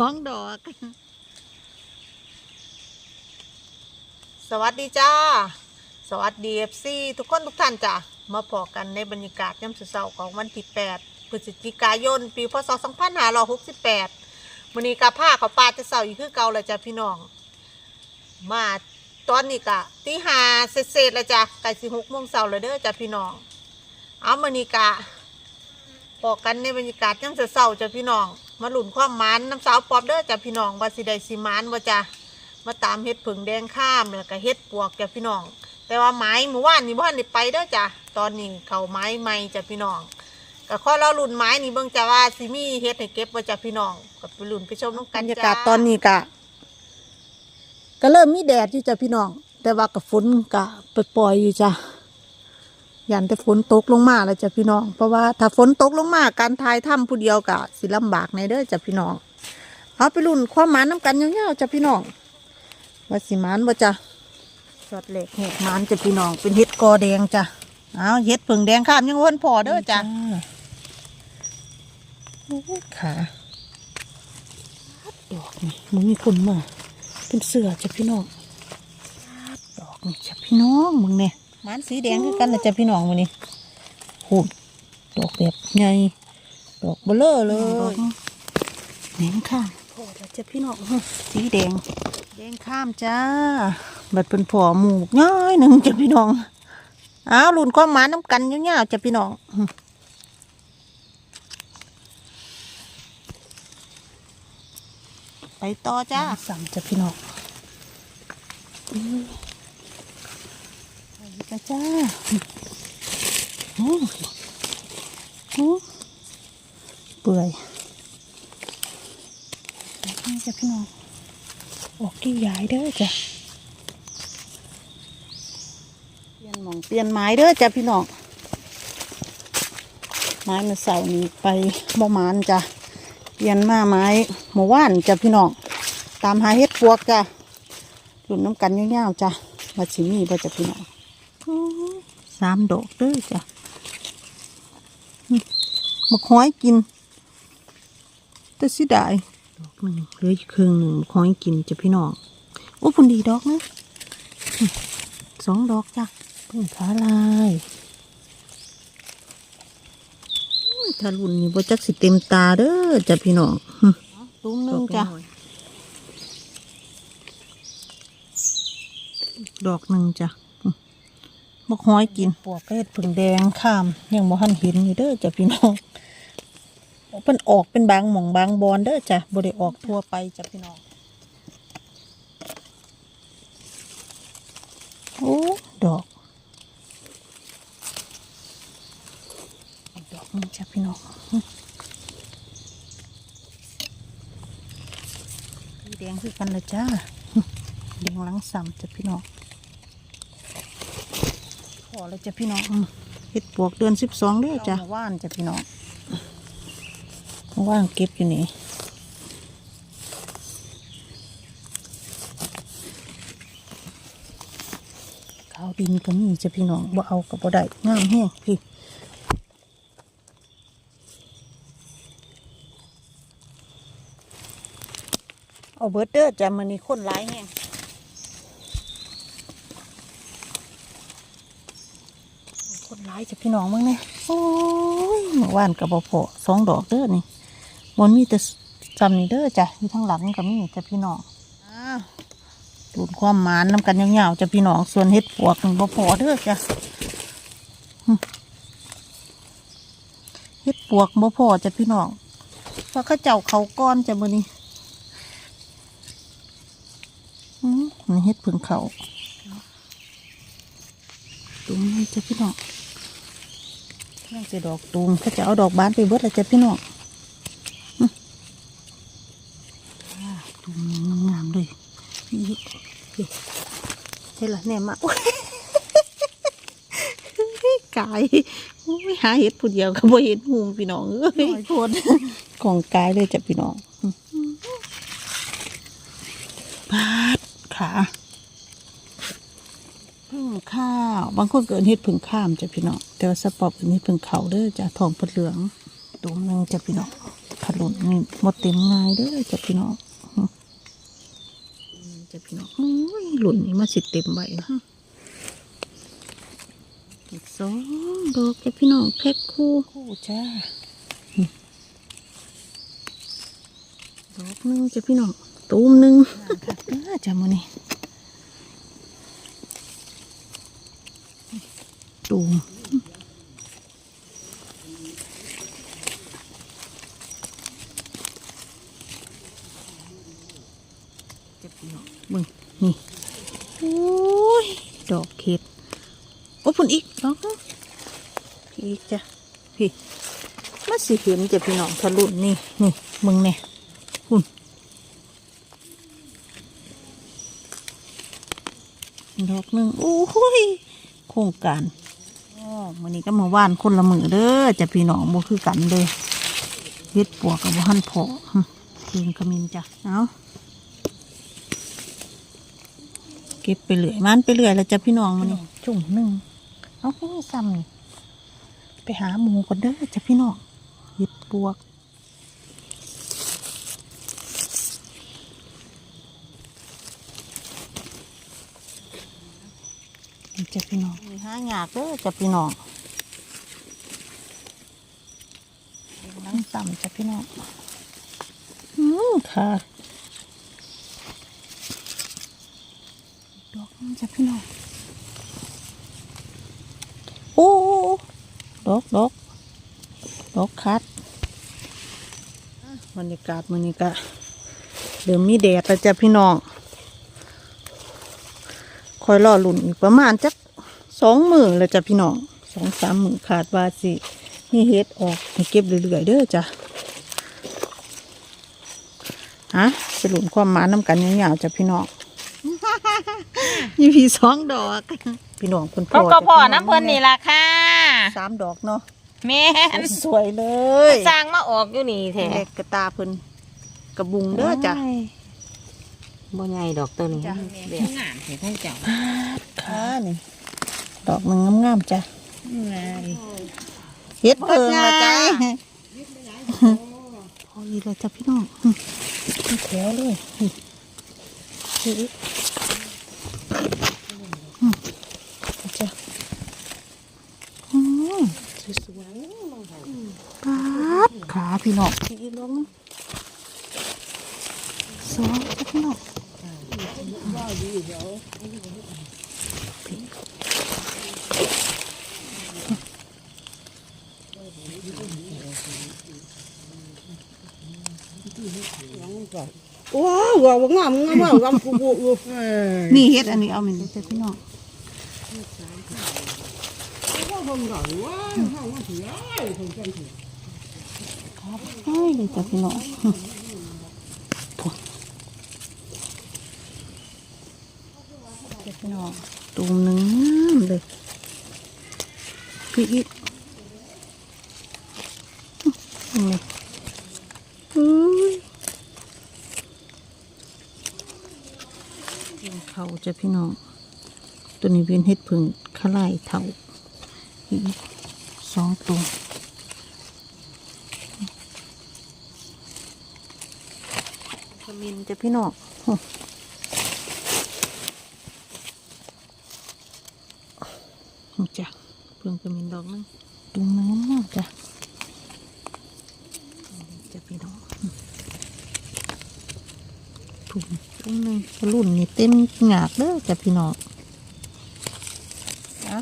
สองดอก สวัสดีจ้า สวัสดีเอฟซีทุกคนทุกท่านจ้ะมาพอกันในบรรยากาศย่ำเช้าๆของวันที่8พฤศจิกายน ปีพศ2568วันนี้กาผ้าเขาปลาจะเสาอยู่คือเก่าเลยจ้ะพี่น้อง มาตอนนี้กะตีหาเศษๆแล้วจ้ะใกล้สิหกโมงเช้าเลยเด้อจ้ะพี่น้อง เอามานี่กะพอกันในบรรยากาศย่ำเช้าๆจ้ะพี่น้อง มาหลุนความมันน้ำสาวปอบเด้อจ้ะพี่น้องว่าสิได้สิมันบ่าจ้ะมาตามเฮ็ดผึ่งแดงข้ามแล้วก็เฮ็ดปวกจ้ะพี่น้อง แต่ว่าไม้หมู่ว่านนี่บ่ทันได้ไปเด้อจ้ะตอนนี้เขาไม้ใหม่จ้ะพี่น้องก็ข้อเราหลุนไม้นี่เบิ่งจ้ะว่าสิมีเฮ็ดให้เก็บบ่าจ้ะพี่น้องก็ไปลุ่นไปชมน้ำกันบรรยากาศตอนนี้กะ ก็เริ่มมีแดดอยู่จ้ะพี่น้อง แต่ว่ากับฝนกะปล่อยๆอยู่จ้ะ ยันแต่ฝนตกลงมาแล้วจ้ะพี่น้อง เพราะว่าถ้าฝนตกลงมาการทายถ้ำผู้เดียวกะสิลำบากในเด้อจ้ะพี่น้อง เอาไปลุ่นความหมานน้ำกันยาวๆจ้ะพี่น้องว่าสิหมานบ่จ้ะสอดเหล็กเห็ดหมานจ้ะพี่น้อง เป็นเห็ดกอแดงจ้ะเอาเห็ดผึ่งแดงข้ามยังวนพอเด้อจ้ะขาดอกนี่มึงมีคนมาเป็นเสือจ้ะพี่น้องดอกนี่จ้ะพี่น้องมึงเนี่ย มันสีแดงคือกันนะจ้ะพี่น้องมึงนี่หูดดอกแบบใหญ่ดอกเบลอเลยแดงข้ามพอแล้วจ้ะพี่น้องสีแดง แดงข้ามจ้าบัดเป็นผัวหมูกน้อยหนึ่งจ้ะพี่น้องอ้าวรุ่นความหมาน้ำกันยาวๆจ้ะพี่น้องไปต่อจ้าสั่งจ้ะพี่น้อง จ้าจ้าโอ้โหเปื่อยนี่จ้ะพี่น้องออกที่ยายเด้อจ้ะเปลี่ยนหมองเปลี่ยนไม้เด้อจ้ะพี่น้องไม้มาเสานี้ไปบ่มานจ้ะเปลี่ยนมาไม้หมู่ว่านจ้ะพี่น้องตามหาเฮ็ดปวกจ้ะหลุมน้ำกันยาวๆจ้ะมาชิมีบ่จ้ะพี่น้อง สามดอกเด้อจ้ะนี่มาคอยกินแต่สิได้ดอกหนึ่งเหลืออีกครึ่งหนึ่งมาคอยกินจ้ะพี่น้องโอ้พุ่นดีดอกนะนี่สองดอกจ้ะเพิ่งขาลายถ้ารุ่นนี้บ่จักสิเต็มตาเด้อจ้ะพี่น้องตุ้งนึงจ้ะดอกหนึ่งจ้ะ มกห้อยกินปวกเห็ดผึ่งแดงข้ามยังบ่ทันเห็นอยู่เด้อจ้ะพี่น้องเพิ่นออกเป็นบางหม่องบางบอนเด้อจ้ะบ่ได้ออกทั่วไปจ้ะพี่น้องโอ้ดอกดอกนึงจ้ะพี่น้องแดงคือกันเลยจ้าแดงหลังซ้ำจ้ะพี่น้อง อแล้วจ้ะพี่น้องอืมเห็ดปวกเดือนสิบสองเด้อจ้ะว่านจ้ะพี่น้องว่างเก็บอยู่นี่ข้าวดินก็มีจ้ะพี่น้องบ่เอากับบ่ได้งามแห้งพี่เอาเบิร์ดเดอร์จะมันนี่คนร้ายแห้ง คนร้ายจะพี่น้องมั้งเนี่ยโอ้ยเมื่อวานกับบพอสองดอกเด้อนี่มันมีแต่จำนี่เด้อจ้ะอยู่ทางหลังก็มีจ้ะพี่น้องอ้าวดูดความหมานน้ำกันยาวๆจ้ะพี่น้องส่วนเห็ดปวกนี่บ่พอเด้อจ้ะหึเห็ดปวกบ่พอจ้ะพี่น้องเพราะเข้าเจ้าเขาก้อนจ้ะมื้อนี้อืมนี่เฮ็ดผึ่งเขาตุ่มนี่จ้ะพี่น้อง น่าจะดอกตูมเขาจะเอาดอกบานไปเบิดแล้วจ้ะพี่น้องอืมอ่าตูมงามๆเลยนี่เด็ดใช่ละแน่มาโอ้ยกายโอ้ยหาเห็ดผู้เดียวก็บ่เห็นหูพี่น้องเอ้ยโพดกองกายเลยจ้ะพี่น้องอืมบาดขา พึ่งข้าว บางคนเกิดเฮ็ดพึ่งข้ามจ้ะพี่น้องแต่ว่าสปอบอันนี้พึ่งเขาเด้อจ้ะทองปดเหลืองตุ่มหนึงจ้ะพี่น้องขหลุนนี่หมดเต็มง่ายเด้อจ้ะพี่น้องอืมจ้ะพี่น้องอุ้ยหลุนนี่มาสิเต็มใบนะอีกสองดอกจ้ะพี่น้องแพ็คคู่คู่จ้าอืมดอกหนึงจ้ะพี่น้องตูมหนึงน่าจะมานี่ ตูมเจ็บพี่น้องมึง นี่ โอ้ย ดอกเห็ด โอ้พุ่นอีกดอกนึงพี่อีกจ้ะ พี่มาสิเห็นจะพี่น้องทะลุนี่ นี่ มึงเนี่ยพุ่นดอกหนึ่งโอ้ย โครงการ อ๋อมื้อนี้ก็มาว่านคนละมือเด้อจ้ะพี่น้องบ่คือกันเลยเฮ็ดปวกกับบ่หันพอหึเพียงขมิ้นจ้ะเอาเก็บไปเรื่อยมันไปเรื่อยแล้วจ้ะพี่น้องมันนี่จุ่มหนึ่งเอาพี่นี่ซ้ำนี่ไปหาหมูก่อนเด้อจ้ะพี่น้องหยิบบวก จ้ะพี่น้องนี่หาหยากเด้อจ้ะพี่น้องนั่งซ้ำจ้ะพี่น้องอืมค่ะดอกมันจะพี่น้องโอ้ดอกดอกดอกคัดอะบรรยากาศมันนี่ก็เริ่มมีแดดแล้วจ้ะพี่น้องคอยรอลุ่นอีกประมาณจัก สองมือแล้วจ้ะพี่น้องสองสามมือขาดว่าสิมีเฮ็ดออกให้เก็บเรื่อยๆเด้อจ้ะฮะสรุปความหมานำกันยาวๆจ้ะพี่น้องยี่พีสองดอก พี่น้องคุณพ่เขาอก็พอน้ำเพิ่นนี่ล่ะค่ะสามดอกเนาะแม่นสวยเลยสร้างมาออกอยู่นี่แท้เล็กกระตาเพิ่นกระบุงเด้อจ้ะบ่ใหญ่ดอกตัวนี้จ้ะเดี๋ยวงานให้ท่านเจ้าค่ะนี่ ดอกมันงามๆจ้ะเฮ็ดเพิงละจ้ะพอดีเลยจ้ะพี่น้องอืมเป็นแถวเลยนี่นี่อืมจ้ะอืมสวยๆครับขาพี่น้องพี่ลงสองจ้ะพี่น้อง ว้าวว้าวงามงามงามกูกูอยู่นี่เฮ็ดอันนี้เอามือนจ้ะพี่น้องใช่เลยจ้ะพี่น้องพุ่นจ้ะพี่น้องตูมหนึ่งงามเลยพี่อีกนี่อุ้ย เขาจ้ะพี่น้อง ตัวนี้เป็นเห็ดผึ่งขลายเถาอีกสองตัวขมินจ้ะพี่น้องโอ้นี่จ้ะเพิ่งขมินดอกนึงตรงนั้นน่ะจ้ะนี่จ้ะพี่น้องถุง ตรงนึงรุ่นนี่เต็มหงากเด้อจ้ะพี่น้องนะ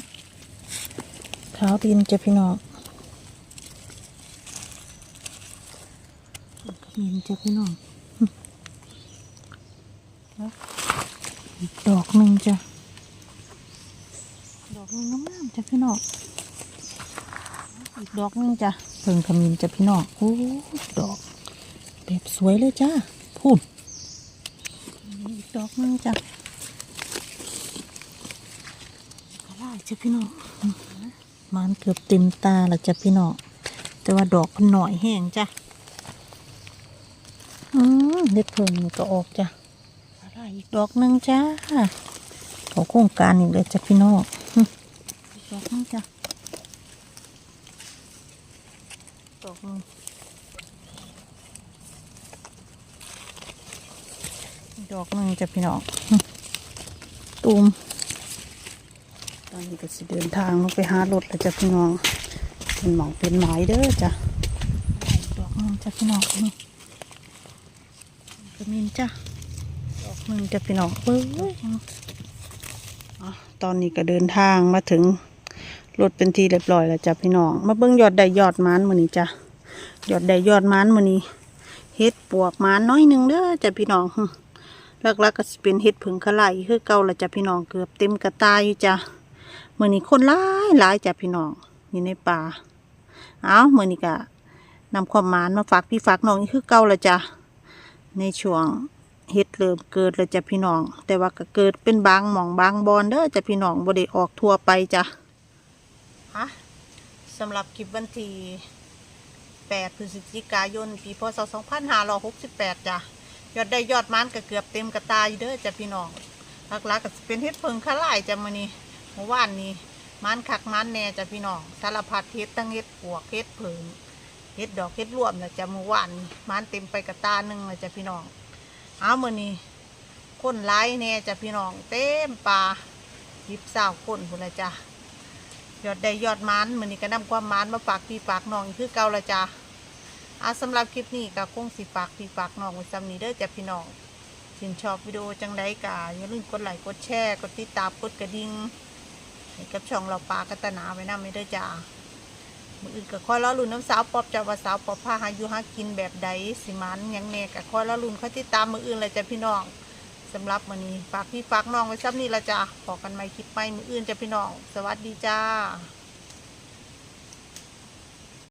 เท้าดินจะพี่น้องดินจะพี่น้องหึนะอีกดอกหนึ่งจ้ะ ดอกหนึ่งงามๆจ้ะพี่น้องอีกดอกหนึ่งจ้ะเพิ่งขมิ้นจ้ะพี่น้องโอ้ดอกแบบสวยเลยจ้าพูด จ้ะพี่น้องมันเกือบเต็มตาแล้วจ้ะพี่น้องแต่ว่าดอกมันหน่อยแห้งจ้ะอืมเด็ดเพิ่งก็ออกจ้ะอะไรอีกดอกหนึ่งจ้าขอโครงการอีกเลยจ้ะพี่น้องดอกนึงจ้ะดอกนึงดอกนึงจ้ะพี่น้องตูม นี้ก็สิเดินทางลงไปหารถแล้วจ้ะพี่น้องเป็นหมองเป็นหมายเด้อจ้ะดอกหนึ่งจ้ะพี่น้องนี่กระมินจ้ะดอกหนึ่งจ้ะพี่น้องเบิ้งอะตอนนี้ก็เดินทางมาถึงรถเป็นทีเรียบร้อยแล้วจ้ะพี่น้อง มาเบิ้งยอดได้ยอดมันมือนี้จ้ะยอดได้ยอดมันมือนี้เฮ็ดปวกมาน้อยหนึ่งเด้อจ้ะพี่น้องหลักๆก็เป็นเฮ็ดผึ่งขะไหลคือเก่าละจ้ะพี่น้องเกือบเต็มกระตายอยู่จ้ะ เมื้อนี้คนหลายหลายจ้ะพี่น้องอยู่ในป่าเอาเมื้อนี้ก็นำความหมานมาฝากพี่ฝากน้องนี่คือเก่าละจ้ะในช่วงเฮ็ดเริ่มเกิดล้วจ้ะพี่น้อง แต่ว่าก็เกิดเป็นบางหม่องบางบอนเด้อจ้ะพี่น้องบ่ได้ออกทั่วไปจ้ะฮะสำหรับคลิปวันที่8พฤศจิกายน ปีพศ2568จ้ะยอดได้ยอดมันก็เกือบเต็มกระตายอยู่เด้อจ้ะพี่น้องหลักๆก็เป็นเฮ็ดเพิงคะลายจ้ะมื้อนี้ เมื่อวานนี้มันคักมันแน่จ้ะพี่น้องสารพัดเฮ็ดทั้งเฮ็ดปวกเฮ็ดเพิงเฮ็ดดอกเฮ็ดรวมนะจ้ะเมื่อวานนี้มันเต็มไปกระตาหนึ่งเลยจ้ะพี่น้องเอามื้อนี้คนหลายแน่จ้ะพี่น้อง เต็มป่ายิบสาวคนพุ่นละจ้ะยอดได้ยอดมันมือนี้ก็นำความมันมาฝากพี่ฝากน้องคือเก่าละจ้ะอาสำหรับคลิปนี้ก็คงสิฝากพี่ฝากน้องไว้ซ้ำนี้เด้อจ้ะพี่น้องชื่นชอบวิดีโอจังไดกะอย่าลืมกดไลค์กดแชร์กดติดตามกดกระดิ่ง กับช่องเราปลากัตนาไว้นำไม่ได้จ้ามืออื่นก็คอยรอลุ่นน้ำสาวปอบจ้าว่าสาวปอบผ้าหาอยู่หากินแบบใดสิมันยังแน่ก็คอยรอลุ่นคอยติดตามมืออื่นเลยจ้ะพี่น้องสำหรับมื้อนี้ฝากพี่ฝากน้องไว้ซ้ำนี่ละจ้ะบอกันใหม่คลิปใหม่มืออื่นจ้ะพี่น้อง สวัสดีจ้า